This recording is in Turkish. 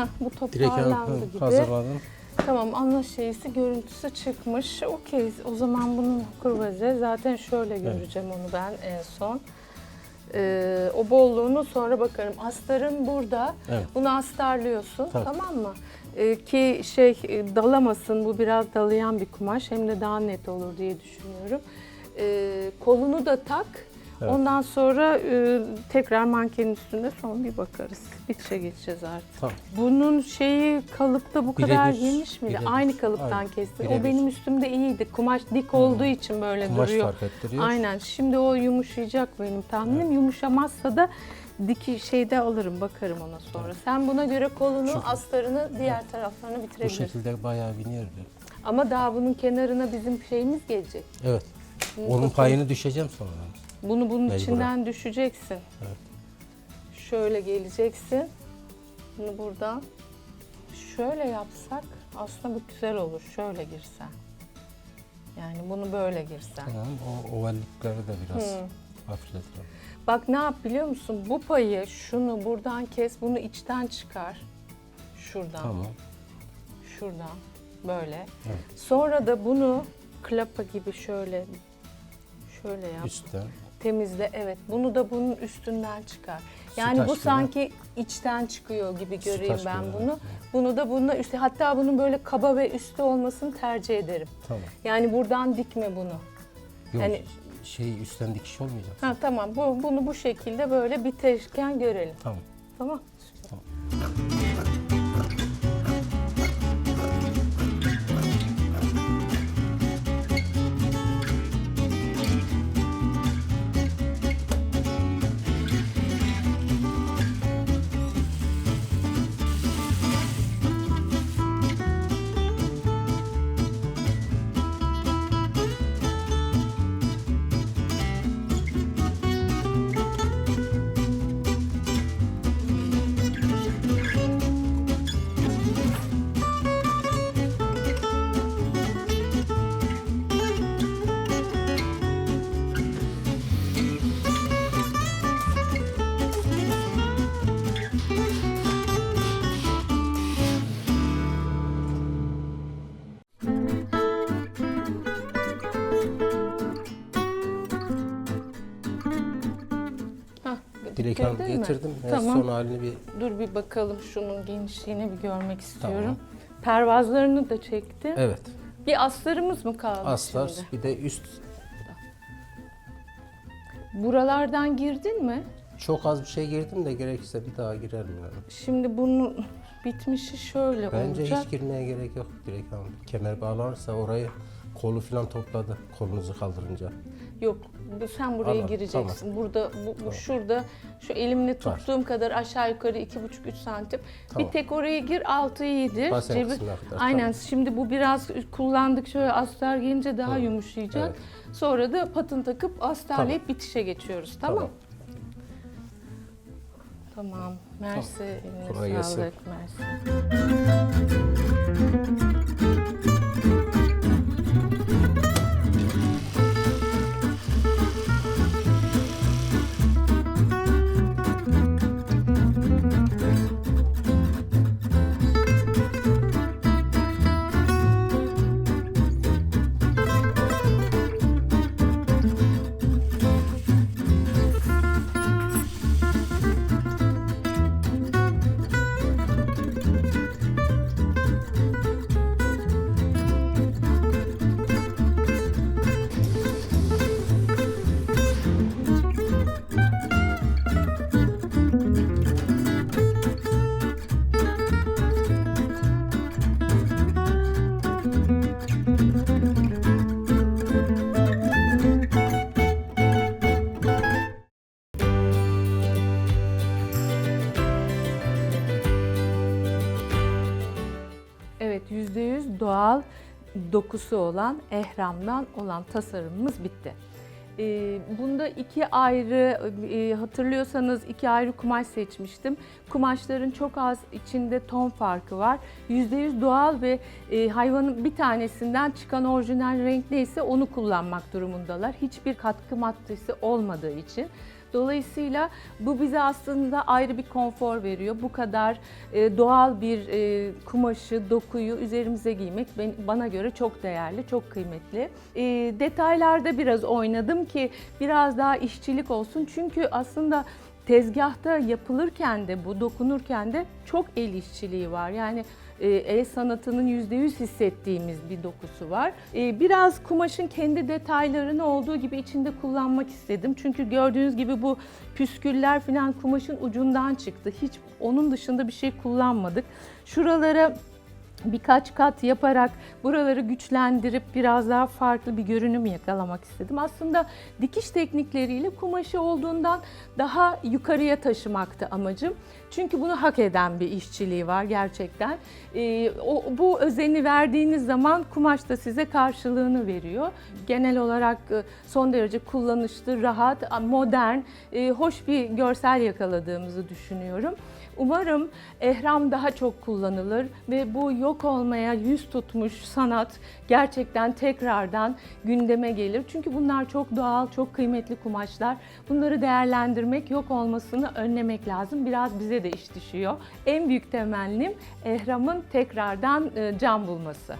Heh, bu toparlandı gibi. hazırladım. Tamam ana şeysi görüntüsü çıkmış. Okey o zaman bunun kurbaze zaten şöyle göreceğim onu ben en son. Ee, o bolluğunu sonra bakarım. Astarın burada. Evet. Bunu astarlıyorsun Tabii. tamam mı? Ee, ki şey e, dalamasın bu biraz dalayan bir kumaş hem de daha net olur diye düşünüyorum. Ee, kolunu da tak. Evet. Ondan sonra e, tekrar mankenin üstünde son bir bakarız. Bitişe geçeceğiz artık. Tamam. Bunun şeyi kalıpta bu kadar Birebir, geniş miydi? birebir. Aynı kalıptan Aynen, kestin. O birebir. benim üstümde iyiydi. Kumaş dik olduğu için böyle Kumaş duruyor. fark ettiriyor. Aynen. Şimdi o yumuşayacak benim tahminim. Yumuşamazsa da diki şeyde alırım, bakarım ona sonra. Sen buna göre kolunu, Şu- astarını, diğer taraflarını Bu bitirebilirsin. şekilde bayağı biniyor. diyor. Ama daha bunun kenarına bizim şeyimiz gelecek. Evet. Onun payını düşeceğim sonra. Bunu bunun Mecburen. içinden düşeceksin. Evet. Şöyle geleceksin. Bunu buradan şöyle yapsak aslında bu güzel olur. Şöyle girsen. Yani bunu böyle girsen. Tamam. O ovallikleri de biraz hafifletelim. Bak ne yap biliyor musun? Bu payı şunu buradan kes, bunu içten çıkar. Şuradan, Tamam. şuradan böyle. Evet. Sonra da bunu klapa gibi şöyle şöyle yap. Üstten. Temizle. Evet. Bunu da bunun üstünden çıkar. Yani Sütaş bu gibi. sanki içten çıkıyor gibi göreyim Sütaş ben gibi, bunu. evet. Bunu da bununla üstü. Hatta bunun böyle kaba ve üstü olmasını tercih ederim. Tamam. Yani buradan dikme bunu. Yok, Yani- şey üstten dikiş olmayacak. Ha tamam. Bu bunu bu şekilde böyle biterken görelim. Tamam. Tamam. Bitirdin mi? getirdim. Tamam. son halini bir Dur bir bakalım şunun genişliğini bir görmek istiyorum. Tamam. Pervazlarını da çektim. evet. Bir astarımız mı kaldı Astar şimdi? bir de üst Buralardan girdin mi? çok az bir şey girdim de gerekirse bir daha girerim yani. Şimdi bunun bitmişi şöyle Bence olacak. hiç girmeye gerek yok direkt hanım. Kemer bağlanırsa orayı kolu falan topladı kolunuzu kaldırınca. Yok, bu- sen buraya Anladım, gireceksin. Burada, bu, bu şurada, şu elimle tuttuğum kadar aşağı yukarı iki buçuk üç santim. Tamam. Bir tek oraya gir, altı iyidir. Basen kısmına kadar, Aynen. tamam. Şimdi bu biraz kullandık şöyle astar gelince daha yumuşayacak. Sonra da patın takıp astarlayıp bitişe geçiyoruz. Tamam. Tamam. Tamam. Mersi, eline Kolay gelsin. sağlık. Mersi. Evet, %100 doğal dokusu olan ehramdan olan tasarımımız bitti. Ee, bunda iki ayrı, e, hatırlıyorsanız iki ayrı kumaş seçmiştim. Kumaşların çok az içinde ton farkı var. %100 doğal ve e, hayvanın bir tanesinden çıkan orijinal renk neyse onu kullanmak durumundalar. Hiçbir katkı maddesi olmadığı için. Dolayısıyla bu bize aslında ayrı bir konfor veriyor. Bu kadar e, doğal bir e, kumaşı, dokuyu üzerimize giymek bana göre çok değerli, çok kıymetli. E, detaylarda biraz oynadım ki biraz daha işçilik olsun. Çünkü aslında tezgahta yapılırken de bu dokunurken de çok el işçiliği var. Yani e, el sanatının %100 hissettiğimiz bir dokusu var. E, Biraz kumaşın kendi detaylarını olduğu gibi içinde kullanmak istedim. Çünkü gördüğünüz gibi bu püsküller falan kumaşın ucundan çıktı. Hiç onun dışında bir şey kullanmadık. Şuralara birkaç kat yaparak buraları güçlendirip biraz daha farklı bir görünüm yakalamak istedim. Aslında dikiş teknikleriyle kumaşı olduğundan daha yukarıya taşımaktı amacım. Çünkü bunu hak eden bir işçiliği var gerçekten. Ee, o, bu özeni verdiğiniz zaman kumaş da size karşılığını veriyor. Genel olarak e, son derece kullanışlı, rahat, modern, e, hoş bir görsel yakaladığımızı düşünüyorum. Umarım ehram daha çok kullanılır ve bu yok olmaya yüz tutmuş sanat gerçekten tekrardan gündeme gelir. Çünkü bunlar çok doğal, çok kıymetli kumaşlar. Bunları değerlendirmek, yok olmasını önlemek lazım. Biraz bize de iş düşüyor. En büyük temennim ehramın tekrardan e, can bulması.